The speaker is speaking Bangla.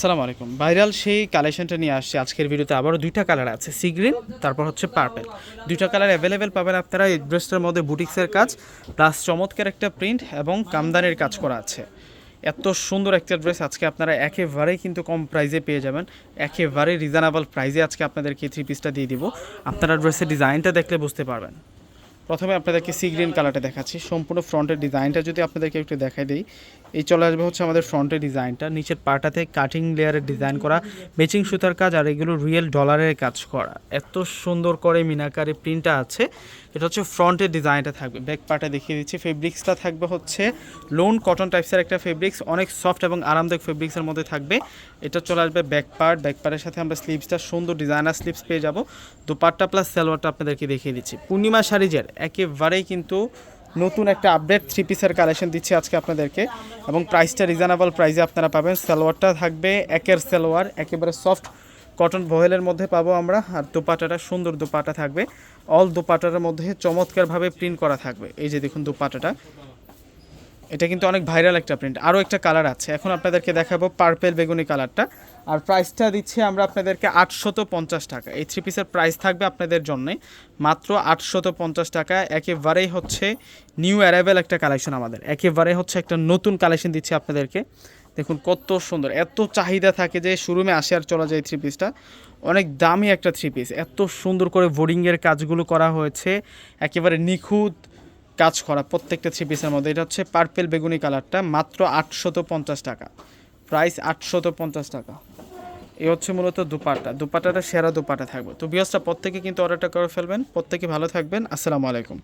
আসসালামু আলাইকুম। ভাইরাল সেই কালেকশনটা নিয়ে আসছে। আজকের ভিডিওতে আবারও দুইটা কালার আছে। সি গ্রিন তারপর হচ্ছে পার্পেল দুইটা কালার অ্যাভেলেবেল পাবেন আপনারা এই ড্রেসটার মধ্যে বুটিক্সের কাজ প্লাস চমৎকার একটা প্রিন্ট এবং কামদানির কাজ করা আছে। এত সুন্দর একটা ড্রেস আজকে আপনারা একেবারেই কিন্তু কম প্রাইজে পেয়ে যাবেন। একেবারে রিজনেবল প্রাইজে আজকে আপনাদেরকে থ্রি পিসটা দিয়ে দিব। আপনারা ড্রেসের ডিজাইনটা দেখলে বুঝতে পারবেন। প্রথমে আপনাদেরকে সি গ্রিন কালারটা দেখাচ্ছি। সম্পূর্ণ ফ্রন্টের ডিজাইনটা যদি আপনাদেরকে একটু দেখাই দিই। এই চলে আসবে হচ্ছে আমাদের ফ্রন্টের ডিজাইনটা নিচের পাটাতে কাটিং লেয়ারের ডিজাইন করা ম্যাচিং সুতার কাজ আর এগুলো রিয়েল ডলারের কাজ করা। এত সুন্দর করে মিনাকারে প্রিন্টটা আছে। এটা হচ্ছে ফ্রন্টের ডিজাইনটা থাকবে। ব্যাক পার্টে দেখিয়ে দিচ্ছি। ফেব্রিক্সটা থাকবে হচ্ছে লোন কটন টাইপসের একটা ফেব্রিক্স অনেক সফট এবং আরামদায়ক ফেব্রিক্সের মধ্যে থাকবে। এটা চলে আসবে ব্যাক পার্ট ব্যাক পার্টের সাথে আমরা স্লিভসটা সুন্দর ডিজাইনার স্লিভস পেয়ে যাব। দুপাট্টা প্লাস সালোয়ারটা আপনাদেরকে দেখিয়ে দিচ্ছি। পূর্ণিমা শাড়িজের একেবারেই কিন্তু নতুন একটা আপডেট থ্রি পিসের কালেকশন দিচ্ছি আজকে আপনাদেরকে। এবং প্রাইসটা রিজনেবল প্রাইসে আপনারা পাবেন। সালোয়ারটা থাকবে একের সালোয়ার, একেবারে সফট কটন ভয়েলের মধ্যে পাবো আমরা। আর দোপাটাটা, সুন্দর দোপাটা থাকবে। অল দোপাটার মধ্যে চমৎকারভাবে প্রিন্ট করা থাকবে। এই যে দেখুন দোপাটাটা। এটা কিন্তু অনেক ভাইরাল একটা প্রিন্ট আরও একটা কালার আছে। এখন আপনাদেরকে দেখাবো পার্পেল বেগুনি কালারটা আর প্রাইসটা দিচ্ছি আমরা আপনাদেরকে আটশত পঞ্চাশ টাকা। এই থ্রি পিসের প্রাইস থাকবে আপনাদের জন্যে মাত্র আটশত পঞ্চাশ টাকা। একেবারেই হচ্ছে নিউ অ্যারাইভেল একটা কালেকশন আমাদের। একেবারে হচ্ছে একটা নতুন কালেকশন দিচ্ছি আপনাদেরকে। দেখুন কত সুন্দর। এত চাহিদা থাকে যে শোরুমে আসে আর চলা যায় থ্রি পিসটা অনেক দামি একটা থ্রি পিস এত সুন্দর করে বোর্ডিংয়ের কাজগুলো করা হয়েছে। একেবারে নিখুঁত। কাজ করা প্রত্যেকটা ছিপিসের পিসের মধ্যে। এটা হচ্ছে পার্পেল বেগুনি কালারটা, মাত্র আটশত পঞ্চাশ টাকা। প্রাইস আটশত পঞ্চাশ টাকা। এ হচ্ছে মূলত দুপাটা দুপাটাটা সেরা দুপাটা থাকবে। তো বিয়াসটা প্রত্যেকে কিন্তু অর্ডারটা করে ফেলবেন। প্রত্যেকে ভালো থাকবেন। আসসালামু আলাইকুম।